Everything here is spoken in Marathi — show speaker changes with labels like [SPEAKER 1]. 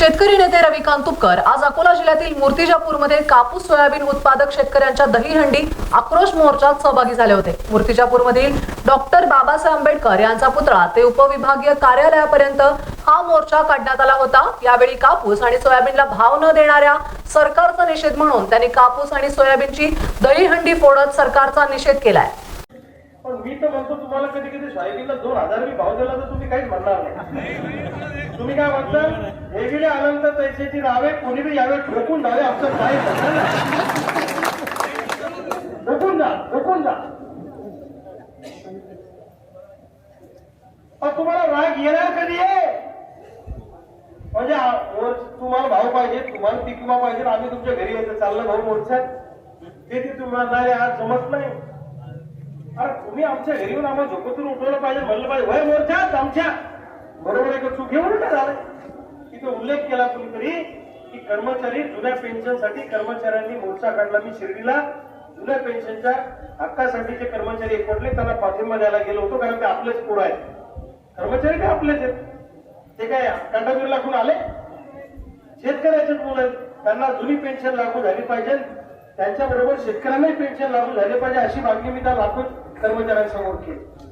[SPEAKER 1] शेतकरी नेते रविकांत तुपकर आज अकोला जिल्ह्यातील मूर्तिजापूरमध्ये कापूस सोयाबीन उत्पादक शेतकऱ्यांच्या दहीहंडी आक्रोश मोर्चात सहभागी झाले होते. मूर्तिजापूरमधील डॉक्टर बाबासाहेब आंबेडकर यांचा पुतळा ते उपविभागीय कार्यालयापर्यंत हा मोर्चा काढण्यात आला होता. यावेळी कापूस आणि सोयाबीनला भाव न देणाऱ्या सरकारचा निषेध म्हणून त्यांनी कापूस आणि सोयाबीनची दहीहंडी फोडत सरकारचा निषेध केलाय.
[SPEAKER 2] पण मी तर म्हणतो तुम्हाला कधी कधी सोयाबीनला दोन हजार मी भाव दिला तर तुम्ही काहीच म्हणणार नाही. तुम्ही काय म्हणता? वेगळे आनंद पैशाची नावे कोणी बी यावे ठोकून जावे आमचं काय? ठोकून जा ठोकून जा पण तुम्हाला राग येणार कधी आहे? म्हणजे तुम्हाला भाव पाहिजे तुम्हाला पिकमा पाहिजे आम्ही तुमच्या घरी यायचं. चाललं भाऊ मोर्चात. ते तुम्हाला नाही आज जमत नाही. तुम्ही आमच्या घरी येऊन आम्हाला झोपतून उठवलं पाहिजे म्हणलं पाहिजे वय मोर्चात आमच्या बरोबर आहे का चूक घेऊन का झालं? तिथे उल्लेख केला कुणीतरी की कर्मचारी जुन्या पेन्शनसाठी कर्मचाऱ्यांनी मोर्चा काढला. मी शिर्डीला जुन्या पेन्शनच्या हक्कासाठी जे कर्मचारी एकवटले त्यांना पाठिंबा द्यायला गेलो होतो कारण ते आपलेच पुढं आहेत. कर्मचारी ते आपलेच आहेत? ते काय कांडावीर लागून आले? शेतकऱ्याचे मुलं आहेत. त्यांना जुनी पेन्शन लागू झाली पाहिजे. त्यांच्याबरोबर शेतकऱ्यांनाही पेन्शन लागू झाले पाहिजे अशी मागणी मी त्या लाखो कर्मचाऱ्यांसमोर केली